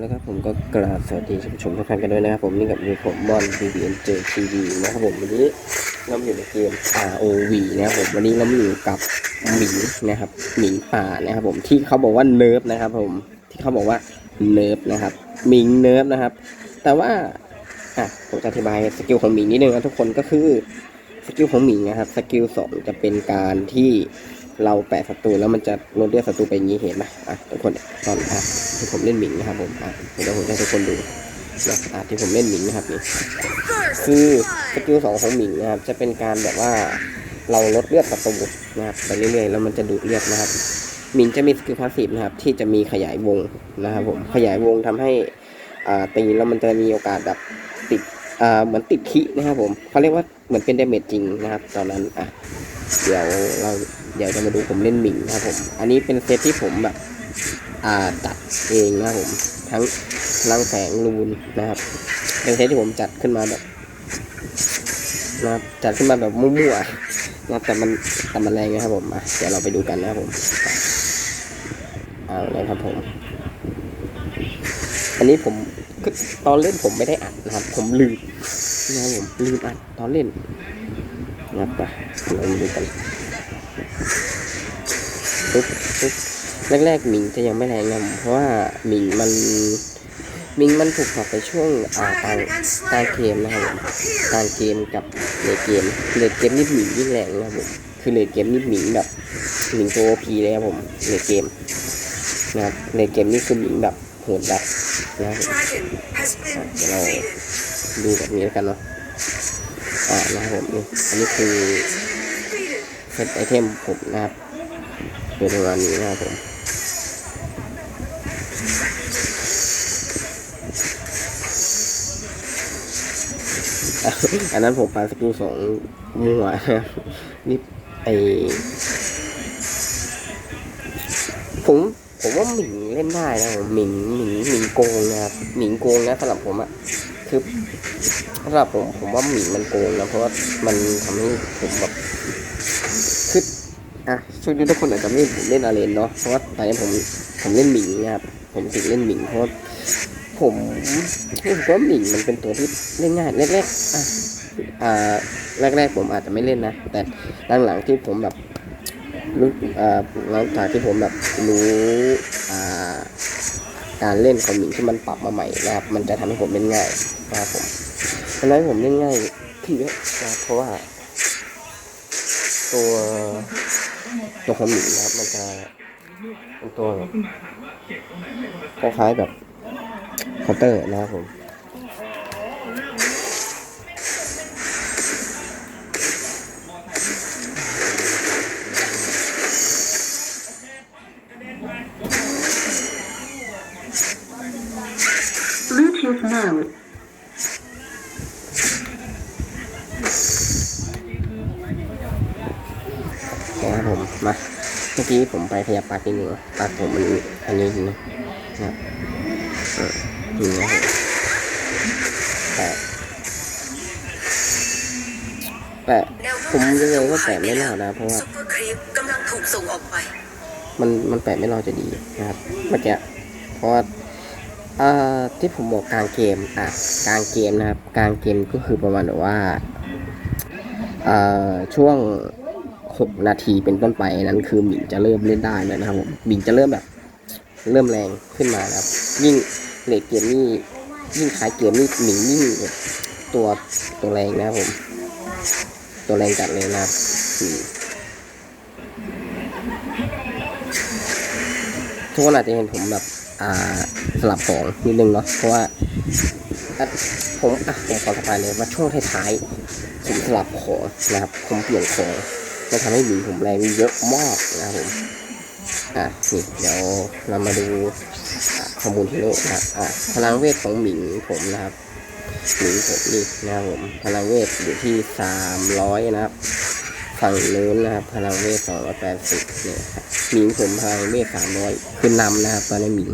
แล้วครับผมก็กราบสวัสดีท่านผู้ชมทุกท่านกันด้วยนะครับผมนี่กับมีผมบอล BBNJ TV นะครับผมวันนี้เราอยู่ในเกม ROV นะครับผมวันนี้เราอยู่กับหมิงนะครับหมิงป่านะครับผมที่เขาบอกว่าเนิร์ฟนะครับผมที่เขาบอกว่าเนิร์ฟนะครับหมิงเนิร์ฟนะครับ แต่ว่าอะผมจะอธิบายสกิลของหมิงนิดนึงนะทุกคนก็คือสกิลของหมิงนะครับสกิลสองจะเป็นการที่ เราแปะศัตรูแล้วมันจะลดเลือดศัตรูไปอย่างนี้เห็นไหมอะทุกคนตอนอะที่ผมเล่นหมิงนะครับผมอะเดี๋ยวผมจะให้ทุกคนดูนะอะที่ผมเล่นหมิงนะครับนี่คือสกิลสองของหมิงนะครับจะเป็นการแบบว่าเราลดเลือดศัตรูนะครับไปเรื่อยๆแล้วมันจะดูดเลือดนะครับหมิงจะมีสกิลพาสซีฟนะครับที่จะมีขยายวงนะครับผมขยายวงทำให้อ่าตีแล้วมันจะมีโอกาสแบบติดอ่าเหมือนติดคินะครับผมเขาเรียกว่าเหมือนเป็นเดเมจจริงนะครับ ตอนนั้นอะเดี๋ยวเรา เดี๋ยวจะมาดูผมเล่นหมิงนะครับผม อันนี้เป็นเซตที่ผมแบบอ่าจัดเองนะครับผม ทั้งพลังแสงรูนนะครับ เป็นเซตที่ผมจัดขึ้นมาแบบนะครับจัดขึ้นมาแบบมั่วๆนะครับแต่มันแต่มันแรงนะครับผมมาเดี๋ยวเราไปดูกันนะครับผมเอาเลยครับผม อันนี้ผมคือตอนเล่นผมไม่ได้อัดนะครับ ผมลืมนะครับผมลืมอัดตอนเล่นนะครับไปเรามาดูกัน ปุ๊บปุ๊บแรกๆหมิงจะยังไม่แรงนะเพราะว่าหมิงมันมิงมันถูกปรับไปช่วงอ่ากลางกลางเกมนะครับผมกลางเกมกับเลดเกมเลดเกมนี่หมิงยิ่งแรงนะครับผมคือเลดเกมนี่หมิงแบบหมิงตัวพีเลยครับผมเลดเกมนะครับเลดเกมนี่คือหมิงแบบโหดแบบนะครับเดี๋ยวเราดูแบบนี้แล้วกันเนาะอ่านะครับผมนี่อันนี้คือ เซตไอเทมผมนะครับเป็นประมาณนี้นะครับผมอันนั้นผมปาสกิลสองมัวนะครับนี่ไอผมผมว่าหมิงเล่นได้นะผมหมิงหมิงหมิงโกงนะครับหมิงโกงนะสำหรับผมอะคือสำหรับผมผมว่าหมิงมันโกงนะเพราะว่ามันทำให้ผมแบบ อะช่วงนี้ทุกคนอาจจะไม่เล่นอาเรนเนาะเพราะว่าตอนนี้ผมผมเล่นหมิงนะครับผมติดเล่นหมิงเพราะว่าผมผมว่าหมิงมันเป็นตัวที่เล่นง่ายแรกๆอะอ่าแรกๆผมอาจจะไม่เล่นนะ แต่หลังๆที่ผมแบบรู้อ่าหลังจากที่ผมแบบรู้อ่าการเล่นของหมิงที่มันปรับมาใหม่นะครับมันจะทำให้ผมเล่นง่ายนะครับผมทำให้ผมเล่นง่ายขึ้นเยอะนะเพราะว่าตัว ตัวขมิงนะครับมันจะเป็นตัวแบบคล้ายๆแบบเคาน์เตอร์นะครับผมี้ผมไปพยาปัดนิดนึงปัดผมมันอันนี้นะครับออนี่นะแต่แต่ผมยังไงก็แปะไม่รอดนะเพราะว่ามันมันแปะไม่รอดจะดีนะครับเมื่อกี้เพราะว่าอ่าที่ผมบอกกลางเกมอะกลางเกมนะครับกลางเกมก็คือประมาณว่าอ่าช่วง หกนาทีเป็นต้นไปนั้นคือหมิงจะเริ่มเล่นได้แล้วนะครับผมหมิงจะเริ่มแบบเริ่มแรงขึ้นมานะครับ ยิ่งเลดเกมนี่ยิ่งท้ายเกมนี่หมิงยิ่งตัวตัวแรงนะครับผม ตัวแรงจัดเลยนะครับทุกคนอาจจะเห็นผมแบบอ่าสลับของนิดนึงเนาะเพราะว่าอะผมอะผมขอสปายเลยว่าช่วงท้ายๆผมสลับของนะครับผมเปลี่ยนของ จะทำให้หมีผมแรงเยอะมากนะครับผมอะนี่เดี๋ยวเรามาดูข้อมูลที่โลกนะครับอะพลังเวทของหมิงผมนะครับหมิงผมนี่นะครับผมพลังเวทอยู่ที่สามร้อยนะครับฝั่งนู้นนะครับพลังเวทสองร้อยแปดสิบเนี่ยครับหมิงผมพลังเวทสามร้อยคือนำนะครับตอนนี้หมิง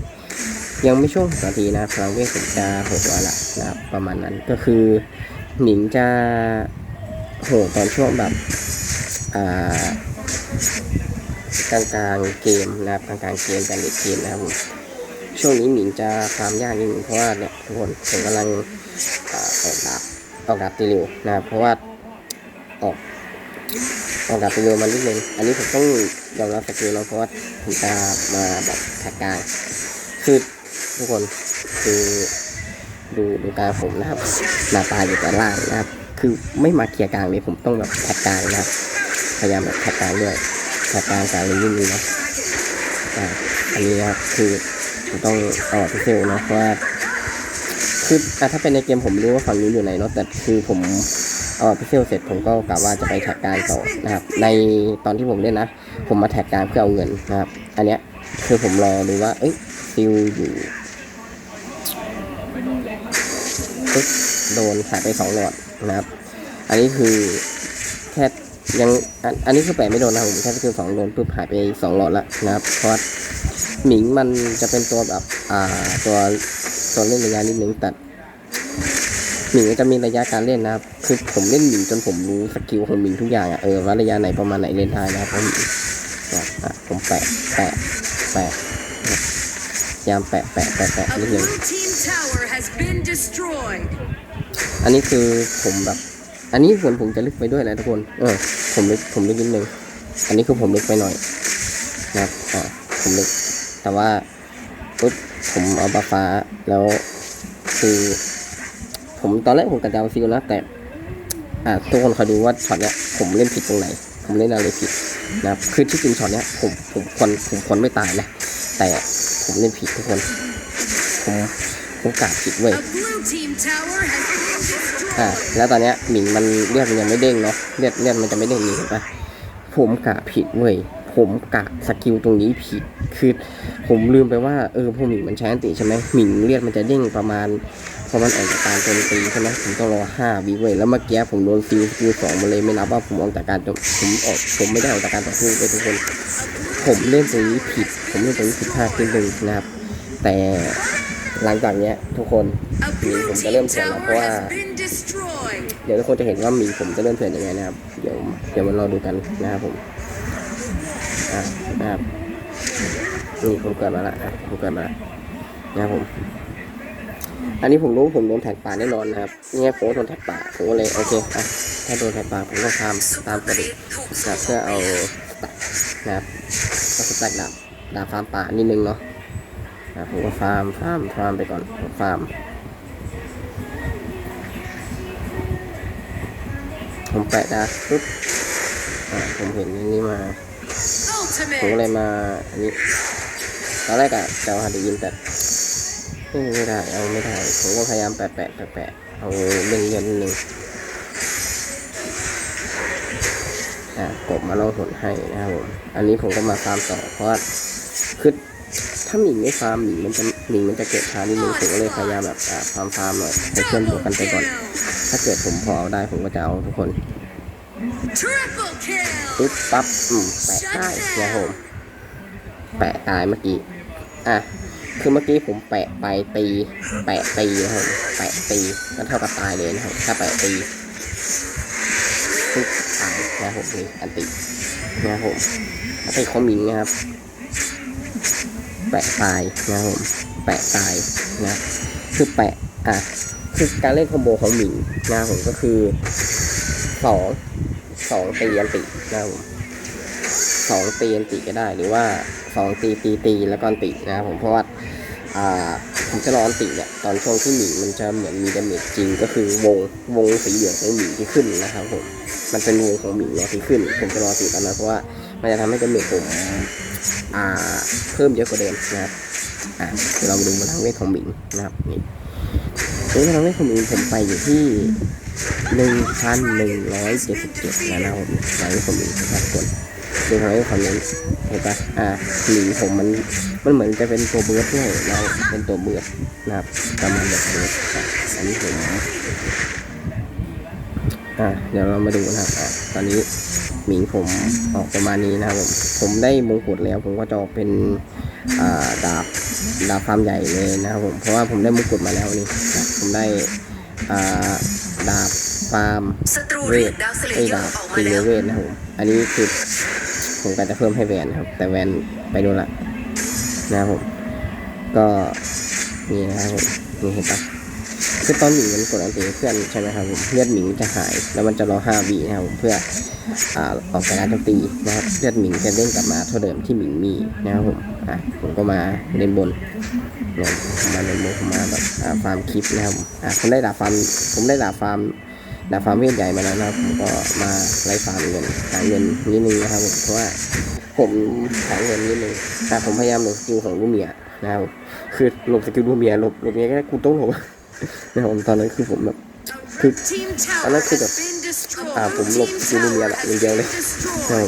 ยังไม่ช่วงนาทีนะพลังเวทผมจะหกร้อยละนะครับประมาณนั้นก็คือหมิงจะโหตอนช่วงแบบ กลางกลางเกมนะครับกลางกลางเกมการเล่นเกมนะครับผมช่วงนี้หมิงจะฟาร์มยากนิดนึงเพราะว่าเนี่ยทุกคนผมกำลังออกดาบออกดาบตีเร็วนะครับเพราะว่าออกออกดาบตีเร็วมันนิดนึงอันนี้ผมต้องยอมรับสกิลแล้วเพราะว่าผมจะมาแบบแท็กกลางคือทุกคนคือดูดูกางผมนะครับหน้าตาอยู่แต่ล่างนะครับ คือไม่มาเคลียร์กลางเลยผมต้องแบบแท็กกลางนะครับ พยายามแบบแท็กกลางด้วยแท็กกลางกลางเลยยิ่งดีนะอ่าอันนี้ครับคือต้องเอาพิเซลนะเพราะว่าคืออะถ้าเป็นในเกมผมรู้ว่าฝั่งนี้อยู่ไหนเนาะแต่คือผมเอาพิเซลเสร็จผมก็กะว่าจะไปแท็กกางต่อนะครับ ในตอนที่ผมเล่นนะ ผมมาแท็กกางเพื่อเอาเงินนะครับ อันเนี้ยคือผมรอดูว่าเอ้ยซิลอยู่ปึ๊บโดนหายไปสองหลอดนะครับ อันนี้คือแค่ ยังอันอันนี้คือแปะไม่โดนนะครับผมแค่คือสองโดนปุ๊บหายไปสองหลอดแล้วนะครับเพราะหมิงมันจะเป็นตัวแบบอ่าตัวตัวเล่นระยะนิดนึงแต่หมิงจะมีระยะการเล่นนะครับคือผมเล่นหมิงจนผมรู้สกิลของหมิงทุกอย่างอะเออว่าระยะไหนประมาณไหนเล่นได้นะครับเพราะหมิงเนี่ยอะผมแปะแปะแปะพยายามแปะแปะแปะแปะนิดนึงอันนี้คือผมแบบ อันนี้ส่วนผมจะลึกไปด้วยนะทุกคน เออ ผมลึก ผมลึกนิดนึง อันนี้คือผมลึกไปหน่อยนะครับอ่าผมลึก แต่ว่าปุ๊บผมเอาบาฟ้า แล้วคือ ผมตอนแรกผมกะจะเอาซิลนะ แต่ อ่าทุกคนคอยดูว่าช็อตเนี้ยผมเล่นผิดตรงไหน ผมเล่นอะไรผิดนะครับ คือที่จริงช็อตเนี้ยผม ผมควร ผมควรไม่ตายนะ แต่ผมเล่นผิดทุกคน ผม ผมกาดผิดเว้ย A blue team tower has been อ่า destroyed. แล้วตอนเนี้ยหมิงมันเลือดมันยังไม่เด้งเนาะเลือดเลือดมันจะไม่เด้งนี่เห็นปะผมกะผิดเว้ยผมกะสกิลตรงนี้ผิด คือผมลืมไปว่าเออพวกหมิงมันใช้อันติใช่ไหมหมิงเลือดมันจะเด้งประมาณพอมันออกจากการโจมตีใช่ไหมผมต้องรอห้าวิเว้ยแล้วเมื่อกี้ผมโดนฟิวฟิวสองมาเลยไม่นับว่าผมออกจากการโจมผมออกผมไม่ได้ออกจากการต่อสู้ไปทุกคน ผมเล่นตรงนี้ผิด ผมเล่นตรงนี้ผิดพลาดขึ้นหนึ่งนะครับ แต่ หลังจากเนี้ยทุกคน A หมิง blue ผมจะเริ่ม team เสียแล้ว tower เพราะว่า has been destroyed. เดี๋ยวทุกคนจะเห็นว่าหมีผมจะเริ่มเถื่อนยังไงนะครับ เดี๋ยวเดี๋ยวมารอดูกันนะครับผมอะนะครับนี่ผมเกิดมาและอะผมเกิดมาละนะครับผม อันนี้ผมรู้ผมโดนแท็กป่าแน่นอนนะครับเนี่ยผมก็โดนแท็กป่าผมก็เลยโอเคอะถ้าโดนแท็กป่าผมก็ทำตามปกตินะครับเพื่อเอาสแต็กนะครับก็สแต็กดาบดาบฟาร์มป่านิดนึงเนาะอะ ผมก็ฟาร์มฟาร์มฟาร์มไปก่อนฟาร์ม ผมแปะดาปุ๊บอ่าผมเห็นอันนี้มา ผมก็เล Ultimate. ยมาอันนี้ตอนแรกอะจะเอาฮาร์ดยินแต่เอ้ยไม่ได้เอาไม่ได้ ผมก็พยายามแปะแปะแปะแปะเอาเล่นเล่นนิดนึงอ่ากบมาล่องหนให้นะครับผม อันนี้ผมก็มาฟาร์มต่อเพราะว่าคือ ถ้าหมิงไม่ฟาร์มหมิงมันจะหมิงมันจะเก็บช้านิดนึงผมก็เลยพยายามแบบอ่าฟาร์มฟาร์มหน่อยให้เพื่อนบวกกันไปก่อน ถ้าเกิดผมพอเอาได้ผมก็จะเอาทุกคนปุ๊บปั๊บอืมแปะได้นะครับผมแปะตายเมื่อกี้อะคือเมื่อกี้ผมแปะไปตี แปะตีนะครับแปะตีก็เท่ากับตายเลยนะครับถ้าแปะตีปุ๊บตายนะครับผมนี่อันตินะครับผมถ้าเป็นคอมมิงนะครับ แปะตายนะครับผมแปะตายนะคือแปะอะคือการเล่นคอมโบของหมิงนะครับผมก็คือสองสองตีอันตินะครับผมสองตีอันติก็ได้หรือว่าสองตีตีตีแล้วก็อันตินะครับผมเพราะว่าอ่าผมจะรออันติเนี่ยตอนช่วงที่หมีมันจะเหมือนมีดาเมจจริงก็คือวงวงสีเหลืองของหมีที่ขึ้นนะครับผมมันเป็นวงของหมีเนาะที่ขึ้นผมจะรอติตอนนั้นเพราะว่ามันจะทำให้ดาเมจผม เพิ่มเยอะกว่าเดิมนะครับอ่าเดี๋ยวเรามาดูพลังเวทของหมิงนะครับนี่พลังเวทของหมิงผมไปอยู่ที่หนึ่งพันหนึ่งร้อยเจ็ดสิบเจ็ดนะครับผมหลังผมอีกนะครับคนดูทางนี้ความนี้เห็นปะอ่าหมีผมมันมันเหมือนจะเป็นตัวเบิร์ดด้วยเราเป็นตัวเบิร์ดนะครับประมาณแบบเบิร์ดอันนี้ผมอ่าเดี๋ยวเรามาดูนะครับอะตอนนี้ หมีผมออกประมาณนี้นะครับผมผมได้มงกุฎแล้ว ผมก็จะออกเป็นดาบดาบฟาร์มใหญ่เลยนะครับผมเพราะว่าผมได้มงกุฎมาแล้วนี่นะผมได้ดาบฟาร์มเวทไอ้ดาบตีเวทนะครับผมอันนี้คือผมก็จะเพิ่มให้แวนครับ แต่แวนไปดูละนะครับผมก็นี่นะครับผมนี่เห็นปะ คือตอนหมิงมันกดอันตีเพื่อนใช่ไหมครับผมเลือดหมิงจะหาย แล้วมันจะรอ5วินะครับผมเพื่ออ่าออกจากการโจมตีนะครับเลือดหมิงจะเด้งกลับมาเท่าเดิมที่หมิงมีนะครับผมอะผมก็มาเล่นบนเนี่ยผมมาเล่นบนผมมาแบบอ่าฟาร์มคลิปนะครับผมอะผมได้ดาบฟาร์มผมได้ดาบฟาร์มดาบฟาร์มเวทใหญ่มาแล้วนะครับผมก็มาไล่ฟาร์มเงินหาเงินนิดนึงนะครับผมเพราะว่าผมหาเงินนิดนึงแต่ผมพยายามหลบสกิลของลูเมียนะครับคือหลบสกิลลูเมียหลบหลบยังไงก็ได้กูต้องหลบ นะครับผมตอนนั้นคือผมแบบ A red team tower Ano, has kuda? been destroyed. อ่าผมหลบ Team สกิลลูเมียแหละอย่างเดียวเลยใช่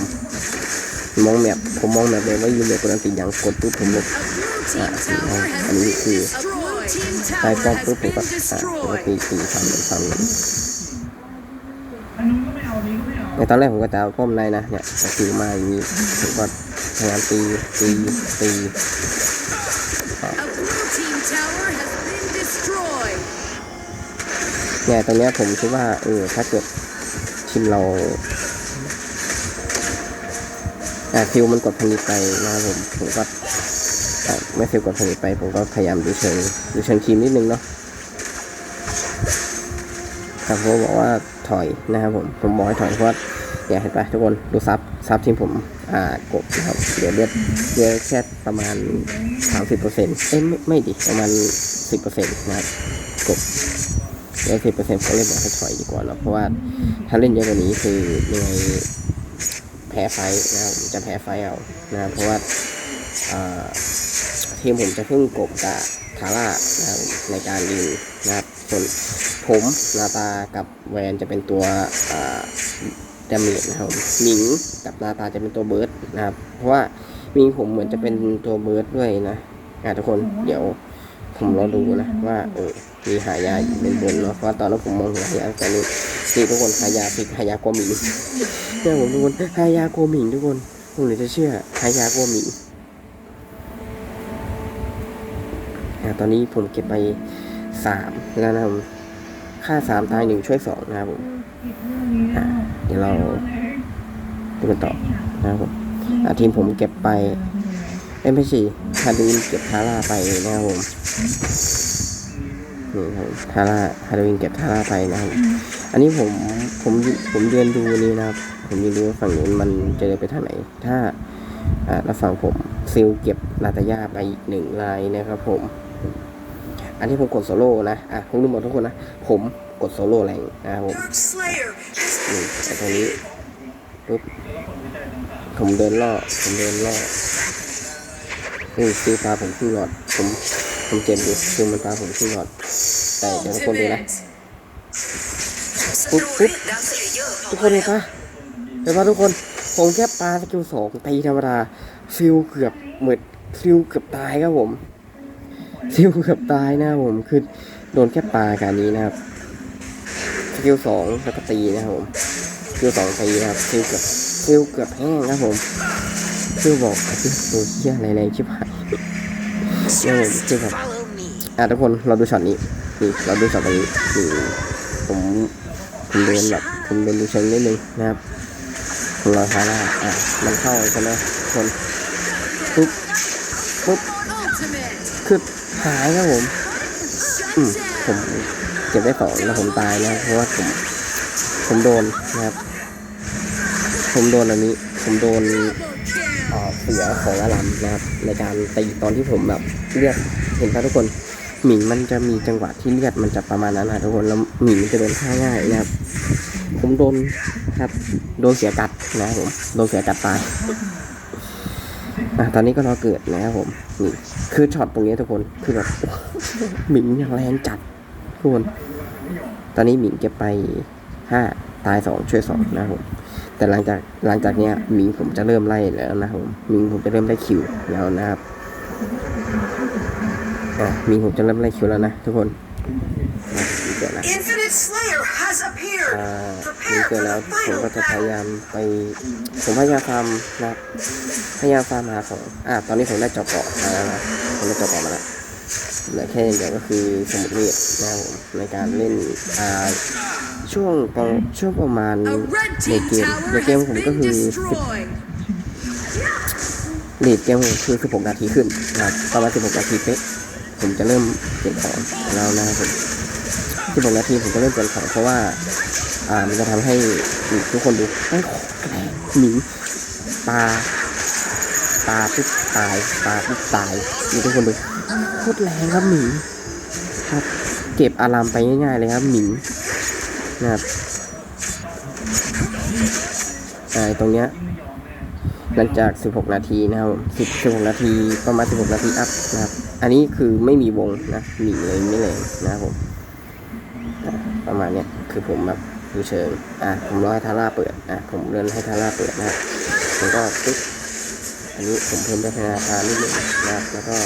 ผมมองแมปผมมองแมปเลยว่ายูเมียกดอันติอย่างกดปุ๊บผมหลบ A blue team tower has ano been yung คือต้ tower ป้อมปุ๊บผมก็อ่าผมก็ตีตีทำเลยทำในตอนแรกผมก็จะเอาป้อมในนะเนี่ยสกิลมาอย่างนี้ผมก็พยายามตีตีตี เนี่ยตรงเนี้ยผมคิดว่าเออถ้าเกิดทีมเราอ่าฟิลมันกดผลิตไปนะครับผมผมก็ไม่ฟิลกดผลิตไป ผมก็พยายามดูเชิงดูเชิงทีมนิดนึงเนาะครับผมบอกว่าถอยนะครับผมผมบอกให้ถอยเพราะว่าเนี่ยเห็นปะทุกคนดูซับซับทีมผมอ่ากบนะครับเดี๋ยวเลือดเลือดแค่ประมาณสามสิบเปอร์เซ็นต์เอ้ยไม่ไม่ดิประมาณสิบเปอร์เซ็นต์นะครับกบ เดี๋ยวสิบเปอร์เซ็นต์เขาเลยบอกให้ถอยดีกว่าเนาะเพราะว่าถ้าเล่นเยอะกว่านี้คือยังไงแพ้ไฟนะครับจะแพ้ไฟเอานะเพราะว่าทีมผมจะเพึ่งกบกับทาร่านะครับในการยิงนะครับส่วนผมนาตากับแวนจะเป็นตัวอ่าดาเมจนะครับหมิงกับนาตาจะเป็นตัวเบิร์ดนะครับเพราะว่ามิงผมเหมือนจะเป็นตัวเบิร์ดด้วยนะอะทุกคนเดี๋ยว ผมรอดูนะว่าเออมีหายาอยู่เป็นบนเนาะเพราะว่าตอนนั้นผมมองเห็นหายาต่นี่นี่ทุกคนหายาผิดหายาโกมิงเนี่ผมทุกคนหายาโกมิงทุกคนผมเลยจะเชื่อหายาโกมิงอะตอนนี้ผมเก็บไปสามแล้วนะครับค่าสามตายหนึ่งช่วยสองนะครับผมเดี๋ยวเราดูกันต่อนะครับผมอะทีมผมเก็บไป เอ้ไม่ใช่ฮาโลวีนเก็บทาร่าไปนะครับผมนี่ครับทาร่าฮาโลวีนเก็บทาร่าไปนะครับ อันนี้ผมผมผมเรียนดูนี่นะครับ ผมเรียนดูว่าฝั่งนู้นมันจะเดินไปทางไหน ถ้าอ่าแล้วฝั่งผมซิลเก็บนาตาย่าไปอีกหนึ่งลายนะครับ ผม อันนี้ผมกดโซโล่นะอะผมรู้หมดทุกคนนะผมกดโซโล่แรงนะครับผมนี่แต่ตรงนี้ปุ๊บผมเดินล่อผมเดินล่อ นี่ซีปลาผมขึ้นหลอด ผมผมเจ็บอยู่คือมันปลาผมขึ้นหลอด แต่เดี๋ยวทุกคนดูนะปุ๊บปุ๊บทุกคนเห็นปะเห็นปะทุกคนผมแค่ปลาสกิลสองตีธรรมดาฟิลเกือบเหมือนฟิลเกือบตายครับผมฟิลเกือบตายนะครับผมคือโดนแค่ปลาการนี้นะครับสกิลสองแล้วก็ตีนะครับผมสกิลสองตีนะครับฟิลเกือบฟิลเกือบแห้งครับผม ฟิลบอกไอ้ที่ตัวเชี่ยอะไรๆชิบหายเนี่ยผมคือแบบอะทุกคนเราดูช็อตนี้นี่เราดูช็อตนี้นี่ผมผมเดินแบบผมเดินดูเชิงนิดนึงนะครับผมรอท้าล่าอะมันเข้าใช่ไหมคนปุ๊บปุ๊บคือหายครับผมอืมผมเก็บได้สองแล้วผมตายนะเพราะว่าผมผมโดนนะครับ ผมโดนอันนี้ ผมโดน เสือของอารัมนะครับในการตีตอนที่ผมแบบเลือดเห็นป่ะทุกคนหมิงมันจะมีจังหวะที่เลือดมันจะประมาณนั้นนะทุกคนแล้วหมิงมันจะโดนฆ่าง่ายนะครับ ผมโดนครับ โดนเสียกัดนะครับผมโดนเสียกัดตายอะตอนนี้ก็รอเกิดนะครับผมนี่คือช็อตตรงนี้ทุกคนคือแบบหมิงยังแรงจัดทุกคน ตอนนี้หมิงเก็บไปห้าตายสองช่วยสองนะครับผม แต่หลังจากหลังจากเนี้ยหมิงผมจะเริ่มไล่แล้วนะครับผมหมิงผมจะเริ่มไล่คิวแล้วนะครับอะหมิงผมจะเริ่มไล่คิวแล้วนะทุกคนนะหมิงเกิดแล้ว Infinite Slayer has appeared. อ่าหมิงเกิดแล้วผมก็จะพยายามไปผมพยายามฟาร์มนะครับพยายามฟาร์มหาของอะตอนนี้ผมได้เจาะเกาะมาแล้วนะผมได้เจาะเกาะมาแล้ว เหลือแค่อย่างเดียวก็คือสมุดเวทนะครับผมในการเล่นอ่าช่วงประช่วงประมาณ A red ใน team เกม tower ในเกม has ผมก็ been คือ destroyed. ในเลทเกมผมคือ16นาทีขึ้นนะครับประมาณ16นาทีเป๊ะผมจะเริ่มเปลี่ยนของแล้วนะครับผม16นาทีผมจะเริ่มเปลี่ยนของเพราะว่าอ่ามันจะทำให้ทุกคนดูไอ้ยหมิงตาตาปุ๊บตายตาปุ๊บตายนี่ทุกคนดู โคตรแรงครับหมิงครับ เก็บอารามไปง่ายๆเลยครับหมิงนะครับไอ้ตรงเนี้ยหลังจาก 16 นาทีนะครับ10 16นาที ประมาณ 16 นาทีอัพนะครับ อันนี้คือไม่มีวงนะหมิงเลยไม่เลยนะครับผม ประมาณเนี้ยคือผมแบบดูเชิง อะ ผมรอให้ทาร่าเปิด อะ ผมเลื่อนให้ทาร่าเปิดนะครับผมก็ปึ๊บอันนี้ผมเพิ่มด้วยพนาคารนิดนึงนะครับ แล้วก็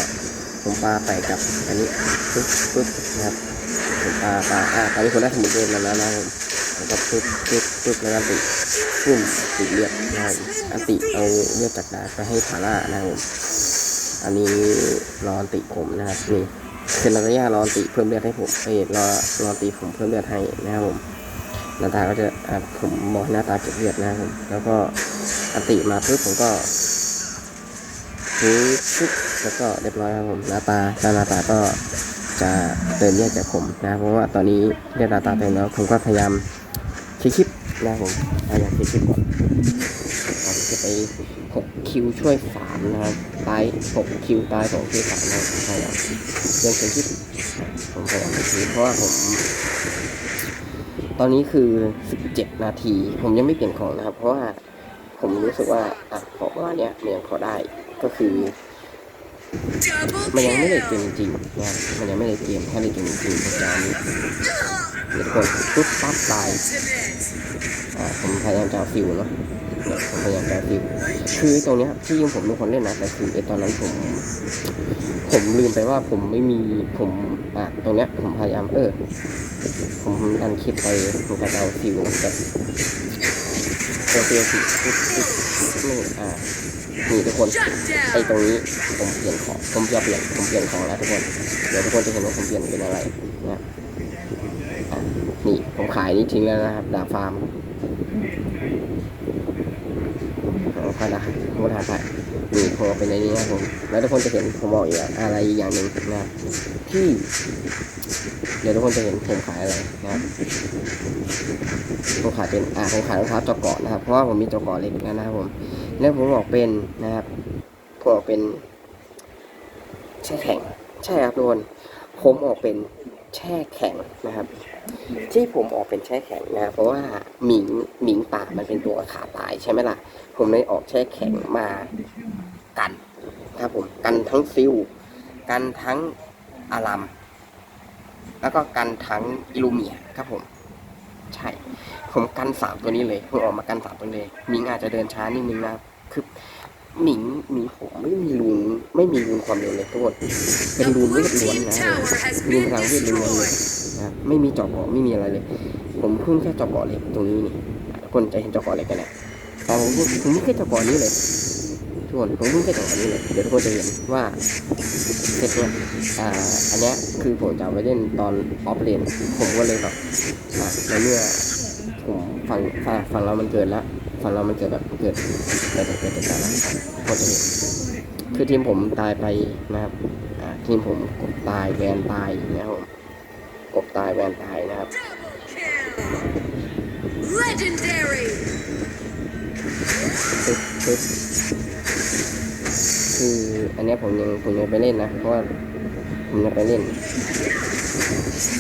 ผมปลาไปกับอันนี้ปึ๊บปึ๊บนะครับผมปาปลาอะตอนนี้คนได้สมุดเดินแล้วนะผมผมก็ปึ๊บปึ๊บปึ๊บแล้วก็ติดปุ้มติดเลือดนะครับอันติเอาเลือดจากดาไปให้ทาร่านะครับผมอันนี้รอนติผมนะครับนี่เซนระยะรอตีเพิ่มเลือดให้ผมเอ้รอรอตีผมเพิ่มเลือดให้นะครับผมหน้าตาก็จะอะผมบอกให้หน้าตาเก็บเลือดนะครับผมแล้วก็อันติมาปุ๊บผมก็ปึ๊บปึ๊บ แล้วก็เรียบร้อยครับผมหน้าตาถ้าหน้าตาก็จะเติมเลือดจากผมนะ เพราะว่าตอนนี้เลือดหน้าตาเต็มแล้วผมก็พยายามคลิกคลิปนะผมพยายามคลิกคลิปก่อนก่อนจะไป6คิวช่วยสามนะครับตาย6คิวตาย2คิวสามนะครับผมพยายามเรื่องเป็นที่ผมพยายามคือเพราะว่าผมตอนนี้คือ 17 นาที ผมยังไม่เปลี่ยนของนะครับ เพราะว่าผมรู้สึกว่าอะของประมาเนี้ยมันยังพอได้ ก็คือ มันยังไม่ได้เกมจริงนะมันยังไม่ได้เกมถ้าได้เกมจริงๆผมจะเอานี้เดี๋ยวกคนปุ๊บปั๊บตายอ่าผมพยายามจะเอาฟิวเนาะผมพยายามจะเอาฟิวคือตรงเนี้ยที่ยิงผมเป็นคนเล่นนะแต่คือตอนนั้นผม ผมลืมไปว่าผมไม่มีผมอะตรงเนี้ยผมพยายามเออ ผมดันคลิปไปผมก็จะเอาฟิวนะแต่ตัวฟิวฟิวฟิวฟิวนี่อ่า นี่ทุกคนไอตรงนี้ผมเปลี่ยนของผมจะเปลี่ยนผมเปลี่ยนของแล้วทุกคนเดี๋ยวทุกคนจะเห็นว่าผมเปลี่ยนเป็นอะไรนะนี่ผมขายนี่ทิ้งแล้วนะครับดาฟาร์มของพระดาพระดาไทยนี่พอเป็นในนี้นะผมแล้วทุกคนจะเห็นผมบอกอีกอะไรอย่างหนึ่งนะที่เดี๋ยวทุกคนจะเห็นผมขายอะไรนะครับผมขายเป็นอ่าผมขายรองเท้าจอกเกาะนะครับเพราะว่าผมมีจอกเกาะเล็กนะครับผม แล้วผมบอกเป็นนะครับผมออกเป็น แช่แข็ง ใช่ครับทุกคนผมออกเป็นแช่แข็งนะครับ ที่ผมออกเป็นแช่แข็งนะเพราะว่าหมิงหมิงป่ามันเป็นตัวขาตายใช่ไหมล่ะ ผมเลยออกแช่แข็งมากันครับผมกันทั้งซิลกันทั้งอารัมแล้วก็กันทั้งอิลูเมียครับผม ใช่ ผมกันสามตัวนี้เลยผมออกมากันสามตัวเลยหมิงอาจจะเดินช้านิดนึงนะครับ คือหมิงหมิงผมไม่มีรูนไม่มีรูนความเร็วเลยทุกคนเป็น The รูนเว blue ทล้วน team นะ tower has รูน been พลังเวทล้วนๆเลย destroyed. นะครับไม่มีเจอกเกาะไม่มีอะไรเลย ผมเพิ่งแค่เจอกเกาะเหล็กตรงนี้นี่ทุกคนจะเห็นเจอกเกาะเหล็กกันแหละแต่ผมเพิ่งผมเพิ่งแค่เจอกเกาะนี้เลยทุกคนผมเพิ่งแค่เจอกเกาะนี้เลยเดี๋ยวทุกคนจะเห็นว่าเซตเนี้ยอ่าอันเนี้ยคือผมจะเอาไปเล่นตอนออฟเลนผมก็เลยแบบอ่าในเมื่อ ผมฟังฟังฟังเรามันเกิดแล้วฟังเรามันเกิดแบบเกิดเกิดเกิดเกิดแล้วทุกคนจะเห็นคือทีมผมตายไปนะครับอ่าทีมผมกบตายแวนตายนะครับผมกบตายแวนตายนะครับ Double kill. Legendary. ปึ๊บปึ๊บคืออันเนี้ยผมยังผมยังไปเล่นนะเพราะว่าผมยังไปเล่น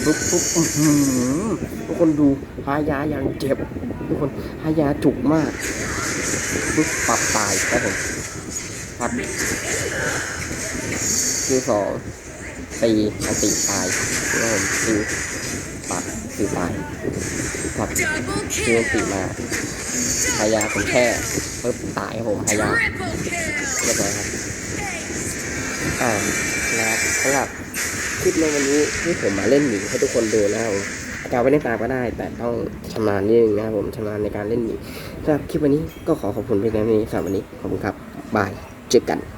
ปุ๊บปุ๊บทุกคนดูหายาอย่างเจ็บ ทุกคนหายาจุกมากปุ๊บปรับตายครับผมครับคือสองตีอันติตายครับผมคือปัดคือตายครับคืออันติ kill. มาหายาผมแค่ปุ๊บตายครับผมหายาเรียบร้อยครับอ่านะครับสำหรับ ลิปในวันนี้ที่ผมมาเล่นหมีให้ทุกคนดูนะครับผมจะเอาไปเล่นตามก็ได้ แต่ต้องชำนาญนิดนึงนะครับผมชำนาญในการเล่นหมีสำหรับคลิปวันนี้ก็ขอขอบคุณเพียงแค่นี้สำหรับวันนี้ขอบคุณครับบายเจอกัน